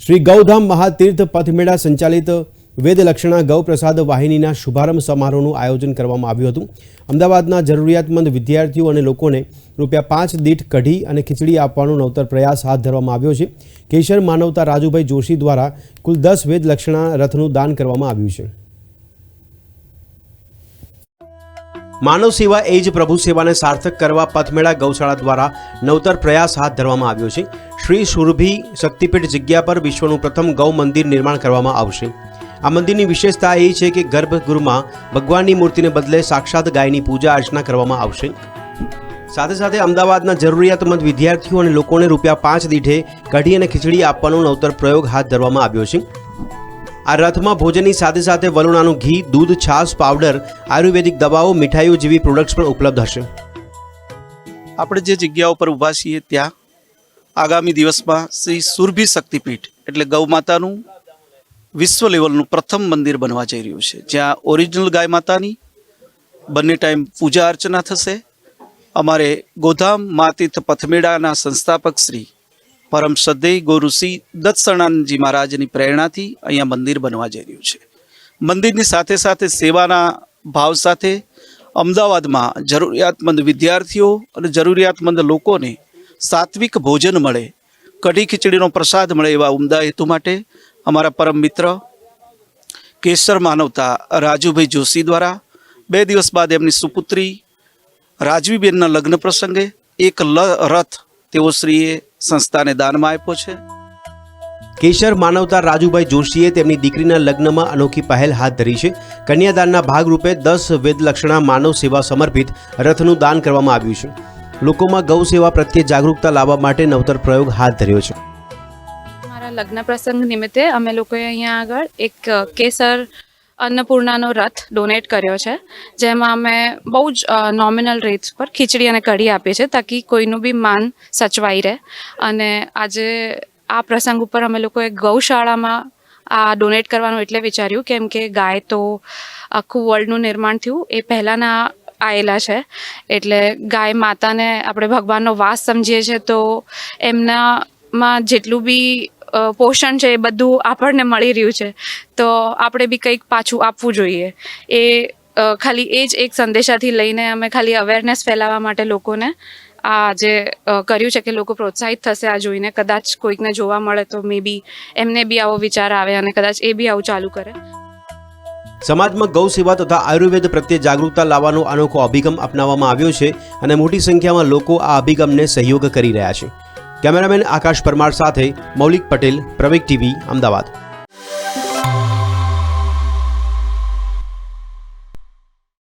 શ્રી ગૌધામ મહાતીર્થ પથમેળા સંચાલિત વેદલક્ષણા ગૌપ્રસાદ વાહિનીના શુભારંભ સમારોહનું આયોજન કરવામાં આવ્યું હતું. અમદાવાદના જરૂરિયાતમંદ વિદ્યાર્થીઓ અને લોકોને રૂપિયા પાંચ દીઠ કઢી અને ખીચડી આપવાનો નવતર પ્રયાસ હાથ ધરવામાં આવ્યો છે. કેશર માનવતા રાજુભાઈ જોશી દ્વારા કુલ દસ વેદલક્ષણા રથનું દાન કરવામાં આવ્યું છે. માનવ સેવા એ જ પ્રભુ સેવાને સાર્થક કરવા પથમેળા ગૌશાળા દ્વારા નવતર પ્રયાસ હાથ ધરવામાં આવ્યો છે. શ્રી સુરભી શક્તિપીઠ જગ્યા પર વિશ્વનું પ્રથમ ગૌ મંદિર નિર્માણ કરવામાં આવશે. આ મંદિરની વિશેષતા એ છે કે ગર્ભગૃહમાં ભગવાનની મૂર્તિને બદલે સાક્ષાત ગાયની પૂજા અર્ચના કરવામાં આવશે. સાથે સાથે અમદાવાદના જરૂરિયાતમંદ વિદ્યાર્થીઓ અને લોકોને રૂપિયા પાંચ દીઠે કઢી અને ખીચડી આપવાનો નવતર પ્રયોગ હાથ ધરવામાં આવ્યો છે. આ રથમાં ભોજનની સાથે સાથે વલોણાનું ઘી, દૂધ, છાશ, પાવડર, આયુર્વેદિક દવાઓ, મીઠાઈઓ જેવી પ્રોડક્ટ્સ પણ ઉપલબ્ધ હશે. આપણે જે જગ્યા ઉપર ઊભા છીએ ત્યાં આગામી દિવસમાં શ્રી સુરભી શક્તિપીઠ એટલે ગૌ માતાનું વિશ્વ લેવલનું પ્રથમ મંદિર બનવા જઈ રહ્યું છે. જ્યાં ઓરિજિનલ ગાય માતાની બંને ટાઈમ પૂજા અર્ચના થશે. અમારે ગોધામ માતીર્થ પથમેડાના સંસ્થાપક શ્રી પરમ શ્રદ્ધેય ગુરુશ્રી દત્ત મહારાજની પ્રેરણાથી અહીંયા મંદિર બનવા જઈ રહ્યું છે. મંદિરની સાથે સાથે સેવાના ભાવ સાથે અમદાવાદમાં જરૂરિયાતમંદ વિદ્યાર્થીઓ અને જરૂરિયાતમંદ લોકોને સાત્વિક ભોજન મળે, કઢી ખીચડીનો પ્રસાદ મળે એવા ઉમદા હેતુ માટે અમારા પરમ મિત્ર કેસર માનવતા રાજુભાઈ જોશી દ્વારા બે દિવસ બાદ એમની સુપુત્રી રાજવીબેનના લગ્ન પ્રસંગે એક રથ તેઓ શ્રીએ સંસ્થાને દાનમાં આપ્યો છે. કેશર માનવતા રાજુભાઈ જોશીએ તેમની દીકરીના લગ્નમાં અનોખી પહેલ હાથ ધરી છે. કન્યાદાનના ભાગરૂપે દસ વેદલક્ષણા માનવ સેવા સમર્પિત રથનું દાન કરવામાં આવ્યું છે. લોકોમાં ગૌ સેવા પ્રત્યે જાગૃતતા લાવવા માટે નવતર પ્રયોગ હાથ ધર્યો છે. મારા લગ્ન પ્રસંગ નિમિત્તે અમે લોકોએ અહીંયા આગળ એક કેસર અન્નપૂર્ણાનો રથ ડોનેટ કર્યો છે, જેમાં અમે બહુ જ નોમિનલ રેટ્સ પર ખીચડી અને કઢી આપીએ છીએ તાકી કોઈનું બી માન સચવાઈ રહે. અને આજે આ પ્રસંગ ઉપર અમે લોકોએ ગૌશાળામાં આ ડોનેટ કરવાનું એટલે વિચાર્યું કેમ કે ગાય તો આખું વર્લ્ડનું નિર્માણ થયું, એ પહેલાંના આવેલા છે. એટલે ગાય માતાને આપણે ભગવાનનો વાસ સમજીએ છીએ તો એમનામાં જેટલું બી પોષણ છે એ બધું આપણને મળી રહ્યું છે. તો આપણે બી કંઈક પાછું આપવું જોઈએ. એ ખાલી એ જ એક સંદેશાથી લઈને અમે ખાલી અવેરનેસ ફેલાવવા માટે લોકોને આ જે કર્યું છે કે લોકો પ્રોત્સાહિત થશે આ જોઈને, કદાચ કોઈકને જોવા મળે તો મે બી એમને બી આવો વિચાર આવે અને કદાચ એ બી આવું ચાલુ કરે. સમાજમાં ગૌ સેવા તથા આયુર્વેદ પ્રત્યે જાગૃતતા લાવવાનો અનોખો અભિગમ અપનાવવામાં આવ્યો છે અને મોટી સંખ્યામાં લોકો આ અભિગમને સહયોગ કરી રહ્યા છે. કેમેરામેન આકાશ પરમાર સાથે મૌલિક પટેલ પ્રવેગ ટીવી અમદાવાદ